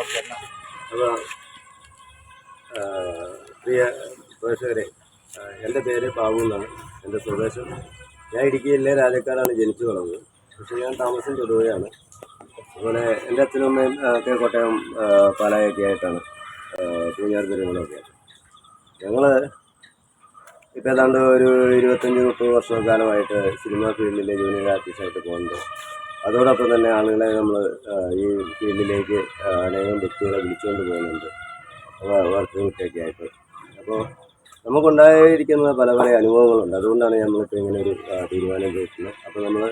അപ്പോൾ പ്രിയ പ്രേക്ഷകരെ എന്റെ പേര് ബാബു എന്നാണ്. എന്റെ സ്വദേശം. ഞാൻ ഇടുക്കിയിലെ രാജക്കാടാണ് ജനിച്ചു വളർന്നത് പക്ഷേ ഞാൻ താമസം തൊടുകയാണ് അതുപോലെ എന്റെ അച്ഛനും അമ്മയും ആ, ഒക്കെ കോട്ടയം പാലായൊക്കെ ആയിട്ടാണ് ആയിട്ട്. ഞങ്ങൾ ഇപ്പോൾ ഏതാണ്ട് ഒരു ഇരുപത്തഞ്ച് മുപ്പത് വർഷക്കാലമായിട്ട് സിനിമ ഫീൽഡിലെ ജൂനിയർ ആർട്ടിസ്റ്റായിട്ട് പോകുന്നുണ്ട്. അതോടൊപ്പം തന്നെ ആളുകളെ നമ്മൾ ഈ ഫീൽഡിലേക്ക് അനേകം വ്യക്തികളെ വിളിച്ചുകൊണ്ട് പോകുന്നുണ്ട്. വർക്ക് കിട്ടൊക്കെ ആയിട്ട്. അപ്പോൾ നമുക്കുണ്ടായിരിക്കുന്ന പല പല അനുഭവങ്ങളുണ്ട്. അതുകൊണ്ടാണ് നമ്മളിപ്പോൾ ഇങ്ങനെ ഒരു തീരുമാനം ചെയ്യുന്നത് അപ്പോൾ നമ്മൾ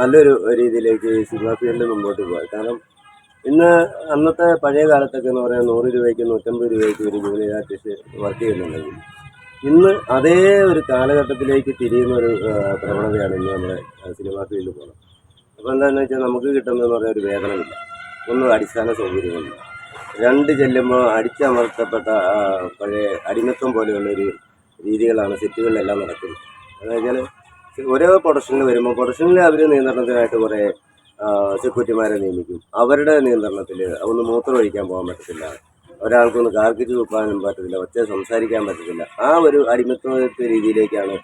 നല്ലൊരു രീതിയിലേക്ക് സിനിമ ഫീൽഡ് മുമ്പോട്ട് പോകാം. കാരണം ഇന്ന് അന്നത്തെ പഴയ കാലത്തൊക്കെ എന്ന് പറയാൻ നൂറ് രൂപയ്ക്ക് നൂറ്റമ്പത് രൂപയ്ക്ക് ഒരു ജോലി ആർട്ടിസ്റ്റ് വർക്ക് ചെയ്യുന്നുണ്ടെങ്കിൽ ഇന്ന് അതേ ഒരു കാലഘട്ടത്തിലേക്ക് തിരിയുന്ന ഒരു പ്രവണതയാണ് ഇന്ന് നമ്മുടെ സിനിമാ ഫീൽഡിൽ പോകുന്നത് അപ്പോൾ എന്താണെന്ന് വെച്ചാൽ നമുക്ക് കിട്ടുന്നതെന്ന് പറഞ്ഞാൽ ഒരു വേതനമില്ല. ഒന്നും അടിസ്ഥാന സൗകര്യമില്ല രണ്ട് ചെല്ലുമ്പോൾ അടിച്ചമർത്തപ്പെട്ട പഴയ പോലെയുള്ള ഒരു രീതികളാണ് സെറ്റുകളിലെല്ലാം നടക്കുന്നത്. വെച്ചാൽ ഓരോ പ്രൊഡക്ഷനിൽ വരുമ്പോൾ പ്രൊഡക്ഷനിൽ അവർ നിയന്ത്രണത്തിനായിട്ട് കുറേ സെക്യൂരിറ്റിമാരെ നിയമിക്കും. അവരുടെ നിയന്ത്രണത്തിൽ ഒന്ന് മൂത്രം ഒഴിക്കാൻ പോകാൻ പറ്റത്തില്ല. ഒരാൾക്കൊന്ന് കാർക്കിച്ച് തുപ്പാനും പറ്റത്തില്ല. ഒറ്റ സംസാരിക്കാൻ പറ്റത്തില്ല. ആ ഒരു അടിമത്വ രീതിയിലേക്കാണ്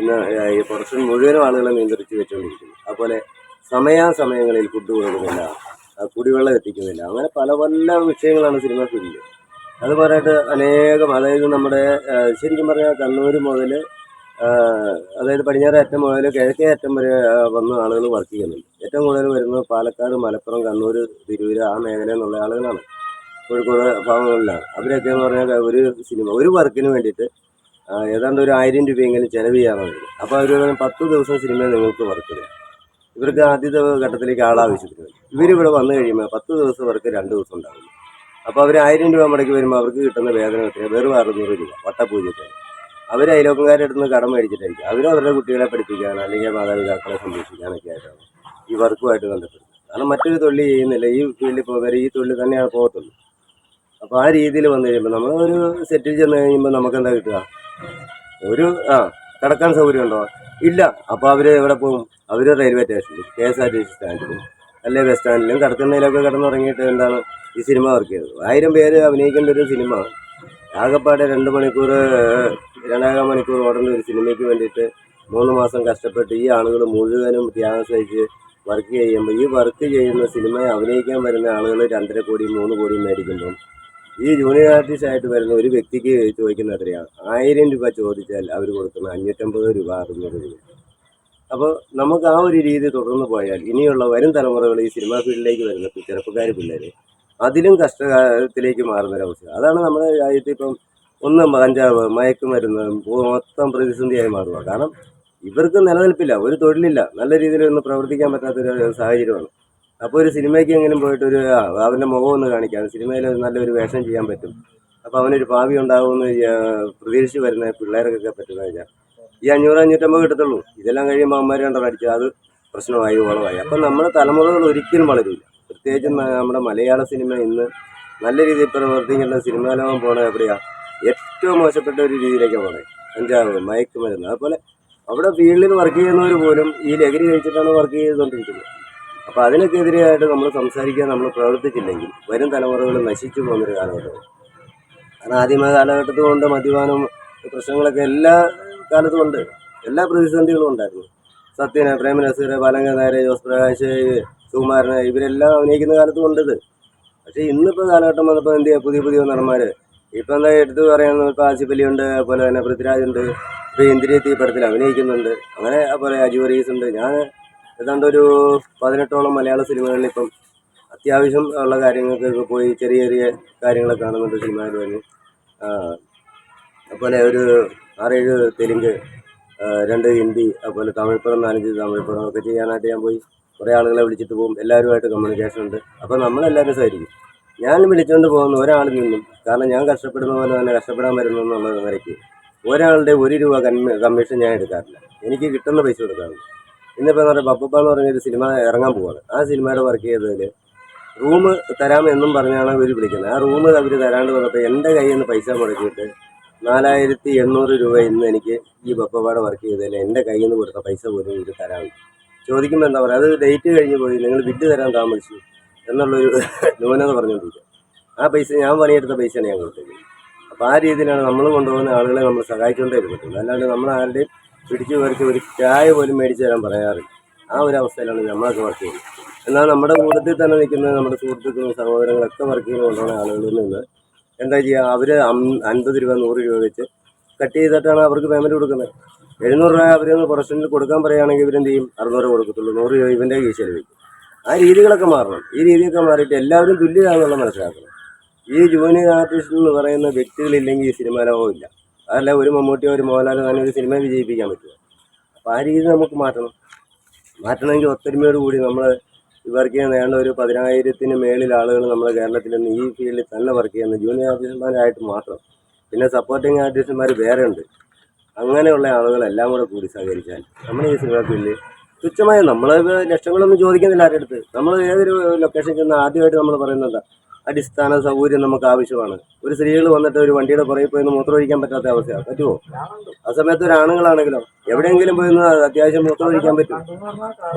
ഇന്ന് ഈ പ്രൊഡക്ഷൻ മുഴുവനും ആളുകളെ നിയന്ത്രിച്ച് വെച്ചുകൊണ്ടിരിക്കുന്നത് അതുപോലെ സമയാസമയങ്ങളിൽ ഫുഡ് കൊടുക്കുന്നില്ല. കുടിവെള്ളം എത്തിക്കുന്നില്ല. അങ്ങനെ പല പല വിഷയങ്ങളാണ് സിനിമ ഫീൽഡിൽ അത് പറഞ്ഞിട്ട് അനേകം അതായത് നമ്മുടെ ശരിക്കും പറഞ്ഞാൽ കണ്ണൂർ മുതൽ അതായത് പടിഞ്ഞാറ് അറ്റം മുതൽ കിഴക്കേ അറ്റം വരെ വന്ന ആളുകൾ വർക്ക് ചെയ്യുന്നുണ്ട്. ഏറ്റവും കൂടുതൽ വരുന്നത് പാലക്കാട് മലപ്പുറം കണ്ണൂർ തിരൂര് ആ മേഖലയിൽ നിന്നുള്ള ആളുകളാണ്. കോഴിക്കോട് ഭാഗങ്ങളിലാണ്. അവരൊക്കെ എന്ന് പറഞ്ഞാൽ ഒരു സിനിമ ഒരു വർക്കിന് വേണ്ടിയിട്ട് ഏതാണ്ട് ഒരു ആയിരം രൂപയെങ്കിലും ചിലവ് ചെയ്യാറുണ്ട്. അപ്പോൾ അവർ പത്ത് ദിവസം സിനിമ നിങ്ങൾക്ക് വർക്ക് തരാം ഇവർക്ക് ആദ്യത്തെ ഘട്ടത്തിലേക്ക് ആളാവശ്യത്തിന്. ഇവരിവിടെ വന്നു കഴിയുമ്പോൾ പത്ത് ദിവസം അവർക്ക് രണ്ട് ദിവസം ഉണ്ടാകും. അപ്പോൾ അവർ ആയിരം രൂപ മുടക്കി വരുമ്പോൾ അവർക്ക് കിട്ടുന്ന വേതനം എത്രയാണ് വെറും അറുന്നൂറ് രൂപ വട്ടപൂജ്യത്തിന്. അവർ അയലോക്കക്കാരുടെ അടുത്ത് നിന്ന് കടം മേടിച്ചിട്ടായിരിക്കും അവരും അവരുടെ കുട്ടികളെ പഠിപ്പിക്കാൻ അല്ലെങ്കിൽ മാതാപിതാക്കളെ സംരക്ഷിക്കാനൊക്കെ ആയിട്ടാണ് ഈ വർക്കുമായിട്ട് ബന്ധപ്പെടുന്നത്. കാരണം മറ്റൊരു തൊഴിൽ ചെയ്യുന്നില്ല. ഈ ഫീൽഡിൽ പോകുന്നവർ ഈ തൊഴിൽ തന്നെയാണ് പോകത്തുള്ളൂ. അപ്പോൾ ആ രീതിയിൽ വന്നു കഴിയുമ്പോൾ നമ്മളൊരു സെറ്റിൽ ചെന്ന് കഴിയുമ്പോൾ നമുക്ക് എന്താ കിട്ടുക? ഒരു ആ കിടക്കാൻ സൗകര്യമുണ്ടോ? ഇല്ല. അപ്പോൾ അവർ എവിടെ പോകും? അവർ റെയിൽവേ സ്റ്റേഷനിൽ K S R T C സ്റ്റാൻഡിലും അല്ലെ ബസ് സ്റ്റാൻഡിലും കിടക്കുന്നതിലൊക്കെ കിടന്നുറങ്ങിയിട്ട് എന്താണ് ഈ സിനിമ വർക്ക് ചെയ്തത്? ആയിരം പേര് അഭിനയിക്കേണ്ട ഒരു സിനിമ. ആകെപ്പാടെ രണ്ട് മണിക്കൂർ രണ്ടേകാൽ മണിക്കൂർ ഓടേണ്ട ഒരു സിനിമയ്ക്ക് വേണ്ടിയിട്ട് മൂന്ന് മാസം കഷ്ടപ്പെട്ട് ഈ ആളുകൾ മുഴുവനും ത്യാഗം സഹിച്ച് വർക്ക് ചെയ്യുമ്പോൾ ഈ വർക്ക് ചെയ്യുന്ന സിനിമയെ അഭിനയിക്കാൻ വരുന്ന ആളുകൾ രണ്ടര കോടിയും മൂന്ന് കോടിയും മേടിക്കുമ്പം ഈ ജൂനിയർ ആർട്ടിസ്റ്റ് ആയിട്ട് വരുന്ന ഒരു വ്യക്തിക്ക് ചോദിക്കുന്ന എത്രയാണ് ആയിരം രൂപ ചോദിച്ചാൽ അവർ കൊടുക്കുന്ന അഞ്ഞൂറ്റമ്പത് രൂപ അറുന്നൂറ് രൂപ. അപ്പോൾ നമുക്ക് ആ ഒരു രീതി തുടർന്ന് പോയാൽ ഇനിയുള്ള വരും തലമുറകൾ ഈ സിനിമാ ഫീൽഡിലേക്ക് വരുന്ന ചെറുപ്പക്കാർ പിള്ളേർ അതിലും കഷ്ടകാലത്തിലേക്ക് മാറുന്നൊരവസ്ഥ അതാണ് നമ്മുടെ രാജ്യത്ത് ഇപ്പം ഒന്ന് കഞ്ചാവ് മയക്കുമരുന്ന് മൊത്തം പ്രതിസന്ധിയായി മാറുക. കാരണം ഇവർക്ക് നിലനിൽപ്പില്ല ഒരു തൊഴിലില്ല. നല്ല രീതിയിൽ ഒന്ന് പ്രവർത്തിക്കാൻ പറ്റാത്തൊരു സാഹചര്യമാണ്. അപ്പോൾ ഒരു സിനിമയ്ക്ക് എങ്കിലും പോയിട്ട് ഒരു അവന്റെ മുഖം ഒന്ന് കാണിക്കാം. സിനിമയിൽ നല്ലൊരു വേഷം ചെയ്യാൻ പറ്റും. അപ്പോൾ അവനൊരു ഭാവി ഉണ്ടാകുമെന്ന് പ്രതീക്ഷിച്ച് വരുന്ന പിള്ളേർക്കൊക്കെ പറ്റുന്ന വെച്ചാൽ ഈ അഞ്ഞൂറ് അഞ്ഞൂറ്റമ്പത് കിട്ടത്തുള്ളൂ. ഇതെല്ലാം കഴിയുമ്പോൾ അമ്മമാർ കണ്ടോ അടിച്ചു അത് പ്രശ്നമായി ഓളമായി അപ്പം നമ്മുടെ തലമുറകൾ ഒരിക്കലും വളരില്ല. പ്രത്യേകിച്ചും നമ്മുടെ മലയാള സിനിമ ഇന്ന് നല്ല രീതിയിൽ പ്രവർത്തിക്കേണ്ട സിനിമാ ലോകം പോണത് എവിടെയാ? ഏറ്റവും മോശപ്പെട്ട ഒരു രീതിയിലേക്കാണ് പോണത് അഞ്ചാവ് മയക്കുമരുന്ന് അതുപോലെ അവിടെ ഫീൽഡിൽ വർക്ക് ചെയ്യുന്നവർ പോലും ഈ ലഹരി കഴിച്ചിട്ടാണ് വർക്ക് ചെയ്തുകൊണ്ടിരിക്കുന്നത്. അപ്പോൾ അതിനൊക്കെ എതിരെയായിട്ട് നമ്മൾ സംസാരിക്കാൻ നമ്മൾ പ്രവർത്തിച്ചില്ലെങ്കിൽ വരും തലമുറകൾ നശിച്ചു പോകുന്നൊരു കാലഘട്ടമാണ് കാരണം ആദ്യമ കാലഘട്ടത്തിൽ കൊണ്ട് മദ്യപാനം പ്രശ്നങ്ങളൊക്കെ എല്ലാ കാലത്തും ഉണ്ട്. എല്ലാ പ്രതിസന്ധികളും ഉണ്ടായിരുന്നു. സത്യന പ്രേമനസീർ ബാലങ്ക ജോസ് പ്രകാശ് സുകുമാരൻ ഇവരെല്ലാം അഭിനയിക്കുന്ന കാലത്തും ഉണ്ടത് പക്ഷേ ഇന്നിപ്പോൾ കാലഘട്ടം വന്നപ്പോൾ എന്ത് ചെയ്യുക പുതിയ പുതിയ നടന്മാർ ഇപ്പം എന്താ എടുത്ത് പറയുന്നത് ഇപ്പോൾ ആസിഫ് ഉണ്ട് അതുപോലെ തന്നെ പൃഥ്വിരാജ് ഉണ്ട് ഇപ്പോൾ ഇന്ദ്രിയത്തി പടത്തിൽ അഭിനയിക്കുന്നുണ്ട്. അങ്ങനെ അതുപോലെ അജു ഉണ്ട്. ഞാൻ ഏതാണ്ട് ഒരു പതിനെട്ടോളം മലയാള സിനിമകളിൽ ഇപ്പം അത്യാവശ്യം ഉള്ള കാര്യങ്ങൾക്കൊക്കെ പോയി ചെറിയ ചെറിയ കാര്യങ്ങളൊക്കെ കാണുന്നുണ്ട് സിനിമയിൽ തന്നെ അതുപോലെ ഒരു ആറേഴ് തെലുങ്ക് രണ്ട് ഹിന്ദി അതുപോലെ തമിഴ് പടം നാലഞ്ച് തമിഴ് പടം ഒക്കെ ചെയ്യാനായിട്ട് ഞാൻ പോയി. കുറേ ആളുകളെ വിളിച്ചിട്ട് പോകും. എല്ലാവരുമായിട്ട് കമ്മ്യൂണിക്കേഷൻ ഉണ്ട്. അപ്പോൾ നമ്മളെല്ലാവരും സഹകരിക്കും. ഞാൻ വിളിച്ചുകൊണ്ട് പോകുന്ന ഒരാളിൽ നിന്നും കാരണം ഞാൻ കഷ്ടപ്പെടുന്ന പോലെ തന്നെ കഷ്ടപ്പെടാൻ വരുന്നു എന്നുള്ള നിലയ്ക്ക് ഒരാളുടെ ഒരു രൂപ കമ്മി കമ്മീഷൻ ഞാൻ എടുക്കാറില്ല. എനിക്ക് കിട്ടുന്ന പൈസ കൊടുക്കാറുണ്ട്. ഇന്നിപ്പോൾ എന്ന് പപ്പപ്പ എന്ന് പറഞ്ഞൊരു സിനിമ ഇറങ്ങാൻ പോവാണ്. ആ സിനിമയുടെ വർക്ക് ചെയ്തതിൽ റൂം തരാമെന്നും പറഞ്ഞാണ് ഇവർ വിളിക്കുന്നത്. ആ റൂം അവർ തരാണ്ട് വന്നപ്പോൾ എന്റെ കയ്യിൽ നിന്ന് പൈസ മുടക്കിയിട്ട് നാലായിരത്തി എണ്ണൂറ് രൂപ ഇന്ന് എനിക്ക് ഈ ബപ്പപാട് വർക്ക് ചെയ്തതിൽ എന്റെ കയ്യിൽ നിന്ന് കൊടുത്ത പൈസ പോലും ഇത് തരാം ചോദിക്കുമ്പോൾ എന്താ പറയുക അത് ഡേറ്റ് കഴിഞ്ഞ് പോയി നിങ്ങൾ ബില്ല് തരാൻ താമസിച്ചു എന്നുള്ളൊരു ന്യൂനത പറഞ്ഞുകൊണ്ടിരിക്കുക ആ പൈസ ഞാൻ പണിയെടുത്ത പൈസയാണ് ഞാൻ കൊടുത്തത്. അപ്പോൾ ആ രീതിയിലാണ് നമ്മൾ കൊണ്ടുപോകുന്ന ആളുകളെ നമ്മൾ സഹായിച്ചുകൊണ്ടേ ഇരുന്നിട്ടുണ്ട് അല്ലാണ്ട് നമ്മൾ ആരുടെയും പിടിച്ചു പറിച്ച് ഒരു ചായ പോലും മേടിച്ചു തരാൻ പറയാറില്ല. ആ ഒരു അവസ്ഥയിലാണ് നമ്മളൊക്കെ വർക്ക് ചെയ്യുന്നത്. എന്നാൽ നമ്മുടെ കൂട്ടത്തിൽ തന്നെ നിൽക്കുന്ന നമ്മുടെ സുഹൃത്തുക്കളും സഹോദരങ്ങളൊക്കെ വർക്ക് ചെയ്ത് കൊണ്ടുപോകുന്ന ആളുകളിൽ നിന്ന് എന്താ ചെയ്യുക അവർ അൻപത് രൂപ നൂറ് രൂപ വെച്ച് കട്ട് ചെയ്തിട്ടാണ് അവർക്ക് പേയ്മെന്റ് കൊടുക്കുന്നത്. എഴുന്നൂറ് രൂപ അവരൊന്ന് പ്രൊഫഷനിൽ കൊടുക്കാൻ പറയുകയാണെങ്കിൽ ഇവരെന്ത് ചെയ്യും? അറുന്നൂറ് കൊടുക്കത്തുള്ളൂ. നൂറ് രൂപ ഇവന്റെ കീശയിൽ വയ്ക്കും ആ രീതികളൊക്കെ മാറണം. ഈ രീതിയൊക്കെ മാറിയിട്ട് എല്ലാവരും തുല്യരാണെന്നുള്ള മനസ്സിലാക്കണം. ഈ ജൂനിയർ ആർട്ടിസ്റ്റ് എന്ന് പറയുന്ന വ്യക്തികളില്ലെങ്കിൽ ഈ സിനിമ ലോകം അതല്ല ഒരു മമ്മൂട്ടിയോ ഒരു മോഹൻലാലോ തന്നെ ഒരു സിനിമ വിജയിപ്പിക്കാൻ പറ്റുമോ? അപ്പോൾ ആ രീതി നമുക്ക് മാറ്റണം. മാറ്റണമെങ്കിൽ ഒത്തൊരുമയോട് കൂടി നമ്മൾ വർക്ക് ചെയ്യുന്ന ഏതാണ്ട് ഒരു പതിനായിരത്തിന് മേളിൽ ആളുകൾ നമ്മുടെ കേരളത്തിൽ നിന്ന് ഈ ഫീൽഡിൽ തന്നെ വർക്ക് ചെയ്യുന്ന ജൂനിയർ ആർട്ടിസ്റ്റന്മാരായിട്ട് മാത്രം. പിന്നെ സപ്പോർട്ടിങ് ആർട്ടിസ്റ്റന്മാർ വേറെ ഉണ്ട്. അങ്ങനെയുള്ള ആളുകളെല്ലാം കൂടെ കൂടി സഹകരിച്ചാൽ നമ്മുടെ ഈ സിനിമ ഫീൽഡിൽ തുച്ഛമായ നമ്മൾ ലക്ഷങ്ങളൊന്നും ചോദിക്കുന്നില്ല ആരുടെ അടുത്ത്. നമ്മൾ ഏതൊരു ലൊക്കേഷൻ ചെന്ന് ആദ്യമായിട്ട് നമ്മൾ പറയുന്നത് അടിസ്ഥാന സൗകര്യം നമുക്ക് ആവശ്യമാണ്. ഒരു സ്ത്രീകൾ വന്നിട്ട് ഒരു വണ്ടിയുടെ പുറകെ പോയി മൂത്രമൊഴിക്കാൻ പറ്റാത്ത അവസ്ഥയാണ് പറ്റുമോ ആ സമയത്ത് ഒരു ആണുങ്ങളാണെങ്കിലോ? എവിടെയെങ്കിലും പോയി അത്യാവശ്യം മൂത്രമൊഴിക്കാൻ പറ്റും.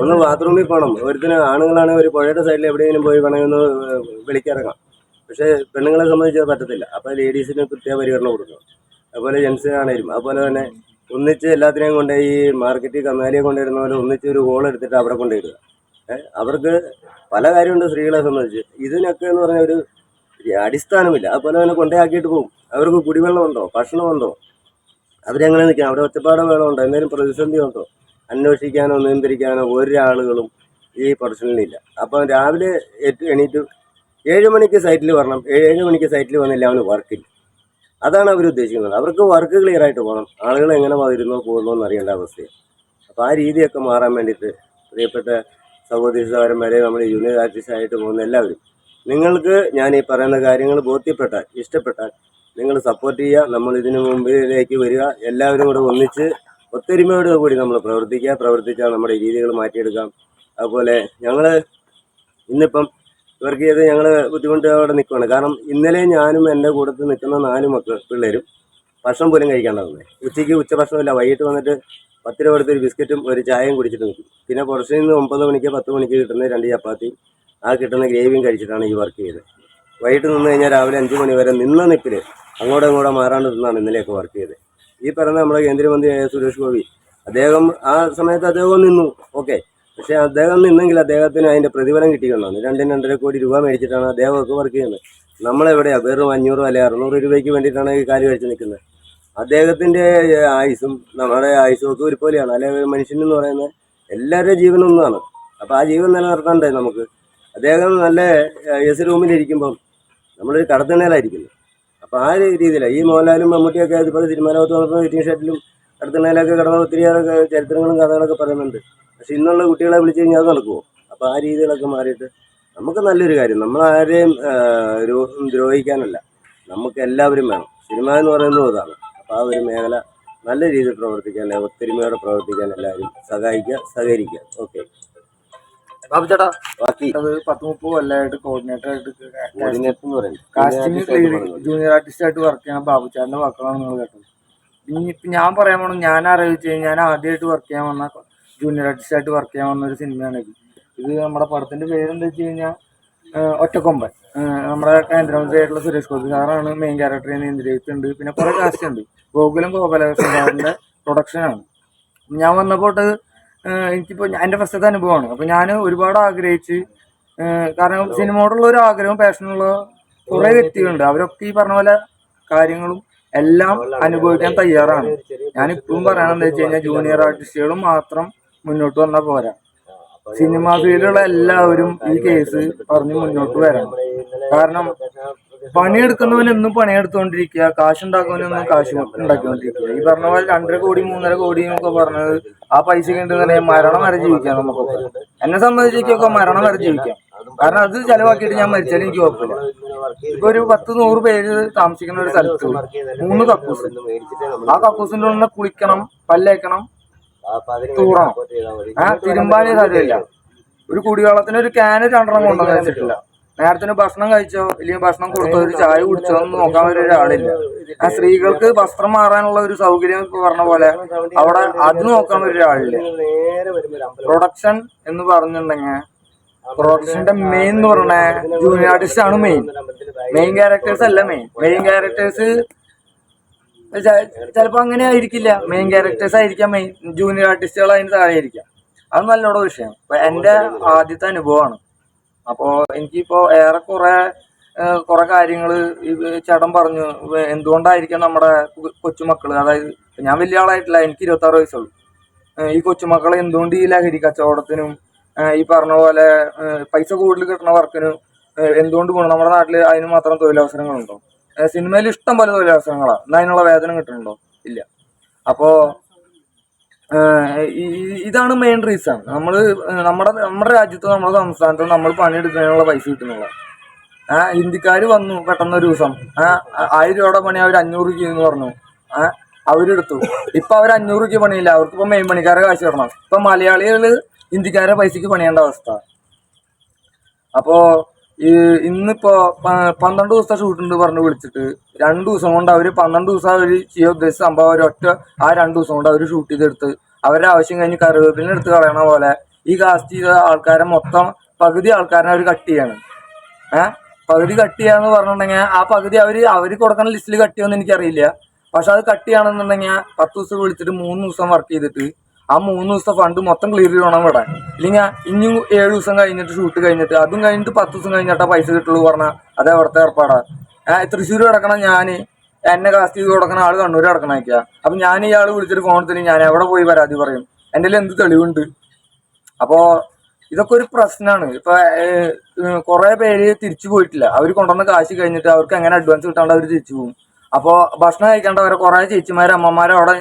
ഒന്ന് ബാത്റൂമിൽ പോകണം ഒരുത്തിന് ആണുങ്ങളാണെങ്കിൽ ഒരു പുഴയുടെ സൈഡിൽ എവിടെയെങ്കിലും പോയി വേണമെങ്കിൽ ഒന്ന് വിളിക്കിറങ്ങാം. പക്ഷേ പെണ്ണുങ്ങളെ സംബന്ധിച്ച് പറ്റത്തില്ല. അപ്പോൾ ലേഡീസിന് പ്രത്യേക പരിഗണന കൊടുക്കണം. അതുപോലെ ജെൻസിനാണേലും അതുപോലെ തന്നെ ഒന്നിച്ച് എല്ലാത്തിനെയും കൊണ്ട് ഈ മാർക്കറ്റിൽ കന്നാലിയെ കൊണ്ടുവരുന്ന പോലെ ഒന്നിച്ച് ഒരു ഹോൾ എടുത്തിട്ട് അവിടെ കൊണ്ടുവരിക. അവർക്ക് പല കാര്യമുണ്ട് സ്ത്രീകളെ സംബന്ധിച്ച്. ഇതിനൊക്കെ എന്ന് പറഞ്ഞ ഒരു അടിസ്ഥാനമില്ല. അതുപോലെ തന്നെ കൊണ്ടയാക്കിയിട്ട് പോകും. അവർക്ക് കുടിവെള്ളമുണ്ടോ? ഭക്ഷണമുണ്ടോ? അവരെങ്ങനെ നിൽക്കാം അവിടെ ഒറ്റപ്പാട് വേണമുണ്ടോ എന്തെങ്കിലും പ്രതിസന്ധി ഉണ്ടോ? അന്വേഷിക്കാനോ നിയന്ത്രിക്കാനോ ഒരാളുകളും ഈ പ്രൊഫഷനിലില്ല അപ്പം രാവിലെ എട്ട് എണീറ്റ് ഏഴ് മണിക്ക് സൈറ്റിൽ വരണം. ഏഴ് മണിക്ക് സൈറ്റിൽ വന്നില്ല അവന് വർക്കില്ല. അതാണ് അവർ ഉദ്ദേശിക്കുന്നത്. അവർക്ക് വർക്ക് ക്ലിയർ ആയിട്ട് പോകണം. ആളുകൾ എങ്ങനെ വരുന്നോ പോകുന്നോ എന്നറിയേണ്ട അവസ്ഥയാണ്. അപ്പോൾ ആ രീതിയൊക്കെ മാറാൻ വേണ്ടിയിട്ട് പ്രിയപ്പെട്ട സഹോദരി സഹോദരന്മാരെ നമ്മൾ യൂണിയൻ ആർട്ടിസ്റ്റ് ആയിട്ട് പോകുന്ന എല്ലാവരും. നിങ്ങൾക്ക് ഞാൻ ഈ പറയുന്ന കാര്യങ്ങൾ ബോധ്യപ്പെട്ടാൽ ഇഷ്ടപ്പെട്ടാൽ നിങ്ങൾ സപ്പോർട്ട് ചെയ്യുക. നമ്മൾ ഇതിനു മുമ്പിലേക്ക് വരിക. എല്ലാവരും കൂടെ ഒന്നിച്ച് ഒത്തൊരുമയോട് കൂടി നമ്മൾ പ്രവർത്തിക്കുക. പ്രവർത്തിച്ചാൽ നമ്മുടെ രീതികൾ മാറ്റിയെടുക്കാം. അതുപോലെ ഞങ്ങൾ ഇന്നിപ്പം ഇവർക്ക് ചെയ്ത് ഞങ്ങൾ ബുദ്ധിമുട്ടോടെ നിൽക്കുകയാണ്. കാരണം ഇന്നലെ ഞാനും എന്റെ കൂടത്ത് നിൽക്കുന്ന നാല് മക്കൾ പിള്ളേരും ഭക്ഷണം പോലും കഴിക്കാണ്ടാവുന്നത് ഉച്ചയ്ക്ക് ഉച്ചഭക്ഷണമില്ല. വൈകിട്ട് വന്നിട്ട് പത്ത് രൂപ കൊടുത്ത് ഒരു ബിസ്ക്കറ്റും ഒരു ചായയും കുടിച്ചിട്ട് നിൽക്കും. പിന്നെ പുറത്തു നിന്ന് ഒമ്പത് മണിക്ക് പത്ത് മണിക്ക് കിട്ടുന്ന രണ്ട് ചപ്പാത്തി ആ കിട്ടുന്ന ഗ്രേവിയും കഴിച്ചിട്ടാണ് ഈ വർക്ക് ചെയ്തത്. വൈകിട്ട് നിന്ന് കഴിഞ്ഞാൽ രാവിലെ അഞ്ച് മണി വരെ നിന്ന നിൽപ്പിൽ അങ്ങോട്ടും ഇങ്ങോട്ടും മാറാണ്ട് നിന്നാണ് ഇന്നലെയൊക്കെ വർക്ക് ചെയ്തത്. ഈ പറയുന്ന നമ്മുടെ കേന്ദ്രമന്ത്രിയായ സുരേഷ് ഗോപി അദ്ദേഹം ആ സമയത്ത് അദ്ദേഹം നിന്നു. ഓക്കെ. പക്ഷേ അദ്ദേഹം നിന്നെങ്കിൽ അദ്ദേഹത്തിന് അതിന്റെ പ്രതിഫലം കിട്ടിയിട്ടുണ്ടാകുന്നു രണ്ടും രണ്ടര കോടി രൂപ മേടിച്ചിട്ടാണ് അദ്ദേഹമൊക്കെ വർക്ക് ചെയ്യുന്നത്. നമ്മളെവിടെയാണ് വെറും അഞ്ഞൂറ് അല്ലെ? അറുന്നൂറ് രൂപയ്ക്ക് വേണ്ടിയിട്ടാണ് ഈ കാൽ കഴിച്ച് നിൽക്കുന്നത്. അദ്ദേഹത്തിന്റെ ആയുസും നമ്മുടെ ആയുസും ഒക്കെ ഒരുപോലെയാണ്. അല്ലെങ്കിൽ എന്ന് പറയുന്നത് എല്ലാവരുടെയും ജീവൻ ഒന്നാണ്. അപ്പോൾ ആ ജീവൻ നിലനിർത്തണ്ടേ നമുക്ക്. അദ്ദേഹം നല്ല എ സി റൂമിലിരിക്കുമ്പം നമ്മളൊരു കടത്തിണയിലായിരിക്കുന്നു അപ്പോൾ ആ രീതിയിലാണ് ഈ മോഹൻലാലും മമ്മൂട്ടിയൊക്കെ ഇതുപോലെ സിനിമാ ലോകത്ത് വന്നപ്പോൾ വെയിറ്റിംഗ് ഷെഡിലും കടത്തിണയിലൊക്കെ കിടന്ന ഒത്തിരിയേറെ ചരിത്രങ്ങളും കഥകളൊക്കെ പറയുന്നുണ്ട്. പക്ഷെ ഇന്നുള്ള കുട്ടികളെ വിളിച്ചു കഴിഞ്ഞാൽ അത് നടക്കുമോ അപ്പോൾ ആ രീതികളൊക്കെ മാറിയിട്ട് നമുക്ക് നല്ലൊരു കാര്യം. നമ്മൾ ആരെയും ദ്രോഹിക്കാനല്ല. നമുക്ക് എല്ലാവരും വേണം. സിനിമ എന്ന് പറയുന്നത് അതാണ്. അപ്പോൾ ആ ഒരു മേഖല നല്ല രീതിയിൽ പ്രവർത്തിക്കാൻ ഒത്തൊരുമയോടെ പ്രവർത്തിക്കാൻ എല്ലാവരും സഹായിക്കുക സഹകരിക്കുക. ഓക്കെ ബാബു ചേട്ടാ ബാക്കി അത് പത്ത് മുപ്പത് കൊല്ലമായിട്ട് കോർഡിനേറ്റർ ആയിട്ട് കോർഡിനേറ്റർ എന്ന് പറയുന്നത് കാസ്റ്റിംഗ് Coordinator ആയിട്ട് പറയുന്നത്. ജൂനിയർ ആർട്ടിസ്റ്റ് ആയിട്ട് വർക്ക് ചെയ്യണ. ബാബുചാറിന്റെ വാക്കുകളാണ് നിങ്ങൾ കേട്ടത്. ഇനി ഇപ്പൊ ഞാൻ പറയാൻ പോണു ഞാൻ ആലോചിച്ച് കഴിഞ്ഞാൽ ഞാൻ ആദ്യമായിട്ട് വർക്ക് ചെയ്യാൻ വന്ന ജൂനിയർ ആർട്ടിസ്റ്റ് ആയിട്ട് വർക്ക് ചെയ്യാൻ വന്ന ഒരു സിനിമയാണ് ഇത്. ഇത് നമ്മുടെ പടത്തിന്റെ പേര് എന്താ വെച്ച് കഴിഞ്ഞാൽ ഒറ്റക്കൊമ്പൻ. നമ്മുടെ കേന്ദ്രമന്ത്രിയായിട്ടുള്ള സുരേഷ് ഗോപി സാറാണ് മെയിൻ ക്യാരക്ടറിനെ നിയന്ത്രിച്ചിട്ടുണ്ട്. പിന്നെ കുറെ കാസ്റ്റ് ഉണ്ട്. ഗോകുലം ഗോപാലകൃഷ്ണൻ സാറിന്റെ പ്രൊഡക്ഷനാണ് ഞാൻ വന്നപ്പോട്ട് എനിക്കിപ്പോൾ എന്റെ ഫസ്റ്റത്തെ അനുഭവമാണ്. അപ്പോൾ ഞാൻ ഒരുപാട് ആഗ്രഹിച്ച് കാരണം സിനിമയോടുള്ള ഒരു ആഗ്രഹവും പാഷനുള്ള കുറേ വ്യക്തികളുണ്ട്. അവരൊക്കെ ഈ പറഞ്ഞ പോലെ കാര്യങ്ങളും എല്ലാം അനുഭവിക്കാൻ തയ്യാറാണ്. ഞാൻ ഇപ്പോഴും പറയണത് എന്താ വെച്ച് കഴിഞ്ഞാൽ ജൂനിയർ ആർട്ടിസ്റ്റുകളും മാത്രം മുന്നോട്ട് വന്നാൽ പോരാ. സിനിമാ ഫീൽഡിലുള്ള എല്ലാവരും ഈ കേസ് പറഞ്ഞ് മുന്നോട്ട് വരണം. കാരണം പണിയെടുക്കുന്നവൻ എന്നും പണിയെടുത്തുകൊണ്ടിരിക്കുക കാശ് ഉണ്ടാക്കുന്നവനൊന്നും കാശ് ഉണ്ടാക്കിക്കൊണ്ടിരിക്കുക. ഈ പറഞ്ഞ പോലെ രണ്ടര കോടി മൂന്നര കോടി എന്നൊക്കെ പറഞ്ഞത് ആ പൈസ ഉണ്ടെന്നുണ്ടെങ്കിൽ മരണം വരെ ജീവിക്കാം നമുക്കൊക്കെ. എന്നെ സംബന്ധിച്ചൊക്കെ മരണം വരെ ജീവിക്കാം. കാരണം അത് ചെലവാക്കിയിട്ട് ഞാൻ മരിച്ചാലും എനിക്ക് കുഴപ്പമില്ല. ഇപ്പൊ ഒരു പത്ത് നൂറ് പേര് താമസിക്കുന്ന ഒരു സ്ഥലത്ത് മൂന്ന് കക്കൂസ്. ആ കക്കൂസിന്റെ ഉള്ളിൽ കുളിക്കണം പല്ലേക്കണം തൂറണം. ആ തിരുമ്പാനേ സാധ്യമല്ല ഒരു കുടിവെള്ളത്തിന് ഒരു ക്യാന് രണ്ടെണ്ണം കൊണ്ടുവന്ന് വെച്ചിട്ടില്ല. നേരത്തിന് ഭക്ഷണം കഴിച്ചോ ഇല്ലെങ്കിൽ ഭക്ഷണം കൊടുത്തോ ഒരു ചായ കുടിച്ചോ എന്ന് നോക്കാൻ ഒരു ഒരാളില്ല ആ സ്ത്രീകൾക്ക് വസ്ത്രം മാറാനുള്ള ഒരു സൗകര്യം ഇപ്പൊ പറഞ്ഞ പോലെ അവിടെ അത് നോക്കാൻ ഒരു ഒരാളില്ല പ്രൊഡക്ഷൻ എന്ന് പറഞ്ഞിട്ടുണ്ടെങ്കിൽ പ്രൊഡക്ഷന്റെ മെയിൻ എന്ന് പറഞ്ഞ ജൂനിയർ ആർട്ടിസ്റ്റ് ആണ് മെയിൻ മെയിൻ ക്യാരക്ടേഴ്സ് അല്ല മെയിൻ മെയിൻ ക്യാരക്ടേഴ്സ് ചിലപ്പോ അങ്ങനെ ആയിരിക്കില്ല. മെയിൻ ക്യാരക്ടേഴ്സ് ആയിരിക്കാം മെയിൻ ജൂനിയർ ആർട്ടിസ്റ്റുകൾ അതിന് താഴെ ആയിരിക്കാം. അത് നല്ലോണം വിഷയം. എന്റെ ആദ്യത്തെ അനുഭവമാണ്. അപ്പോ എനിക്കിപ്പോ ഏറെക്കുറെ കുറെ ഈ ചേട്ടൻ പറഞ്ഞു. എന്തുകൊണ്ടായിരിക്കാം നമ്മുടെ കൊച്ചുമക്കൾ അതായത് ഞാൻ വലിയ ആളായിട്ടില്ല എനിക്ക് ഇരുപത്തി ആറ് വയസ്സുള്ളൂ ഈ കൊച്ചുമക്കളെ എന്തുകൊണ്ട് ഈ ലഹരി കച്ചവടത്തിനും ഈ പറഞ്ഞ പോലെ പൈസ കൂടുതൽ കിട്ടുന്ന വർക്കിനും എന്തുകൊണ്ട് പോകണം നമ്മുടെ നാട്ടിൽ അതിന് മാത്രം തൊഴിലവസരങ്ങളുണ്ടോ? സിനിമയിൽ ഇഷ്ടം പോലെ തൊഴിലവസരങ്ങളാണ്. എന്നാൽ അതിനുള്ള വേതനം കിട്ടുന്നുണ്ടോ? ഇല്ല. അപ്പോ ഇതാണ് മെയിൻ റീസൺ നമ്മൾ നമ്മുടെ നമ്മുടെ രാജ്യത്ത് നമ്മുടെ സംസ്ഥാനത്ത് നമ്മൾ പണിയെടുക്കുന്നതിനുള്ള പൈസ കിട്ടുന്നില്ല ആ ഹിന്ദിക്കാർ വന്നു പെട്ടെന്ന് ഒരു ദിവസം. ആ ആയിരം രൂപയുടെ പണി അവർ അഞ്ഞൂറ് എന്ന് പറഞ്ഞു. ആ അവരെടുത്തു. ഇപ്പൊ അവർ അഞ്ഞൂറ് രൂപ പണിയില്ല. അവർക്ക് ഇപ്പൊ മെയിൻ പണിക്കാരെ കാശ് തരണം ഇപ്പൊ മലയാളികൾ ഹിന്ദിക്കാരെ പൈസക്ക് പണിയേണ്ട അവസ്ഥ. അപ്പോ ഈ ഇന്നിപ്പോ പ- പന്ത്രണ്ട് ദിവസത്തെ ഷൂട്ടുണ്ട് പറഞ്ഞ് വിളിച്ചിട്ട്. രണ്ടു ദിവസം കൊണ്ട് അവർ പന്ത്രണ്ട് ദിവസം അവർ ചെയ്യാൻ ഉദ്ദേശിച്ച സംഭവം അവർ ഒറ്റ ആ രണ്ടു ദിവസം കൊണ്ട് അവർ ഷൂട്ട് ചെയ്തെടുത്ത് അവരുടെ ആവശ്യം കഴിഞ്ഞ് കറിവേപ്പിലിനെ എടുത്ത് കളയണ പോലെ ഈ കാസ്റ്റ് ചെയ്ത ആൾക്കാരെ മൊത്തം പകുതി ആൾക്കാരെ അവർ കട്ട് ചെയ്യാണ്. ഏഹ് പകുതി കട്ട് ചെയ്യാന്ന് പറഞ്ഞിട്ടുണ്ടെങ്കിൽ ആ പകുതി അവർ അവർ കൊടുക്കുന്ന ലിസ്റ്റിൽ കട്ട് ചെയ്യുമെന്ന് എനിക്കറിയില്ല. പക്ഷെ അത് കട്ട് ചെയ്യണമെന്നുണ്ടെങ്കിൽ പത്ത് ദിവസം വിളിച്ചിട്ട് മൂന്ന് ദിവസം വർക്ക് ചെയ്തിട്ട് ആ മൂന്ന് ദിവസത്തെ ഫണ്ട് മൊത്തം ക്ലിയർ ചെയ്യണം ഇവിടെ. ഇല്ലെങ്കിൽ ഇനി ഏഴ് ദിവസം കഴിഞ്ഞിട്ട് ഷൂട്ട് കഴിഞ്ഞിട്ട് അതും കഴിഞ്ഞിട്ട് പത്ത് ദിവസം കഴിഞ്ഞിട്ടാ പൈസ കിട്ടുള്ളൂ പറഞ്ഞാൽ അത് അവിടുത്തെ ഏർപ്പാടാ. തൃശ്ശൂർ കിടക്കണം ഞാൻ എന്നെ കാസ്റ്റ് ചെയ്ത് കൊടുക്കണ ആൾ കണ്ണൂർ കിടക്കണേക്കാ. അപ്പൊ ഞാൻ ഇയാൾ വിളിച്ചിട്ട് ഫോൺ തന്നെ ഞാൻ എവിടെ പോയി പരാതി പറയും. എന്റെ എന്ത് തെളിവുണ്ട്? അപ്പോ ഇതൊക്കെ ഒരു പ്രശ്നമാണ് ഇപ്പൊ കുറെ പേര് തിരിച്ചു പോയിട്ടില്ല. അവർ കൊണ്ടുവന്ന കാശ് കഴിഞ്ഞിട്ട് അവർക്ക് എങ്ങനെ അഡ്വാൻസ് കിട്ടാണ്ട് അവർ തിരിച്ചു പോകും. അപ്പോ ഭക്ഷണം കഴിക്കേണ്ടവരെ കുറെ ചേച്ചിമാരും അമ്മമാരും അവിടെ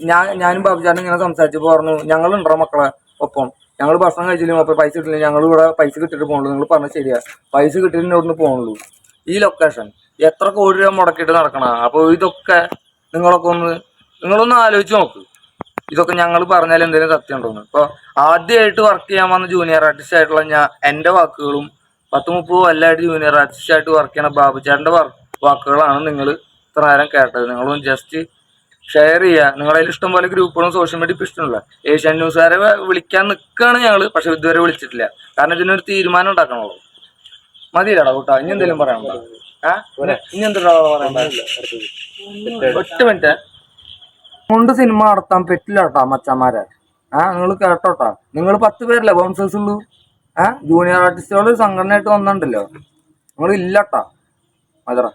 ഞാൻ ഞാനും ബാബുചാരനും ഇങ്ങനെ സംസാരിച്ച് പറഞ്ഞു ഞങ്ങൾ ഉണ്ടോ മക്കളെ ഒപ്പം? ഞങ്ങൾ ഭക്ഷണം കഴിച്ചില്ലെങ്കിൽ അപ്പൊ പൈസ കിട്ടില്ല? ഞങ്ങൾ ഇവിടെ പൈസ കിട്ടിയിട്ട് പോകുള്ളൂ നിങ്ങൾ പറഞ്ഞാൽ ശരിയാ. പൈസ കിട്ടിയിട്ട് ഇവിടുന്ന് പോകുള്ളൂ ഈ ലൊക്കേഷൻ എത്ര കോടി രൂപ മുടക്കിയിട്ട് നടക്കണ? അപ്പൊ ഇതൊക്കെ നിങ്ങളൊക്കെ ഒന്ന് നിങ്ങളൊന്ന് ആലോചിച്ച് നോക്ക്. ഇതൊക്കെ ഞങ്ങൾ പറഞ്ഞാൽ എന്തെങ്കിലും സത്യം ഉണ്ടോന്ന് ഇപ്പൊ ആദ്യമായിട്ട് വർക്ക് ചെയ്യാൻ വന്ന ജൂനിയർ ആർട്ടിസ്റ്റ് ആയിട്ടുള്ള ഞാൻ എന്റെ വാക്കുകളും പത്ത് മുപ്പത് കൊല്ലമായിട്ട് ജൂനിയർ ആർട്ടിസ്റ്റ് ആയിട്ട് വർക്ക് ചെയ്യണ ബാബുചാന്റെ വാക്കുകളാണ് നിങ്ങൾ ഇത്ര നേരം കേട്ടത്. നിങ്ങളൊന്ന് ജസ്റ്റ് ഷെയർ ചെയ്യുക. നിങ്ങളതിൽ ഇഷ്ടം പോലെ ഗ്രൂപ്പുകളും സോഷ്യൽ മീഡിയ ഇപ്പം ഇഷ്ടമുള്ള ഏഷ്യൻ ന്യൂസുകാരെ വിളിക്കാൻ നിൽക്കുകയാണ് ഞങ്ങൾ പക്ഷെ ഇതുവരെ വിളിച്ചിട്ടില്ല. കാരണം ഇതിനൊരു തീരുമാനം ഉണ്ടാക്കണുള്ളൂ. മതിയില്ലടാ കൂട്ടാ. ഇനി എന്തെങ്കിലും പറയാനുണ്ടോ? ആ? ഇനി ഒറ്റ മിനിറ്റ്. കൊണ്ട് സിനിമ നടത്താൻ പറ്റില്ല കേട്ടോ മച്ചന്മാരെ. ആ നിങ്ങൾ കേട്ടോട്ടാ. നിങ്ങൾ പത്ത് പേരല്ലേ ബൗൺസേഴ്സ് ഉള്ളൂ? ആ ജൂനിയർ ആർട്ടിസ്റ്റുകൾ സംഘടനയായിട്ട് വന്നിട്ടുണ്ടല്ലോ. നിങ്ങൾ ഇല്ലട്ടാ. അതറ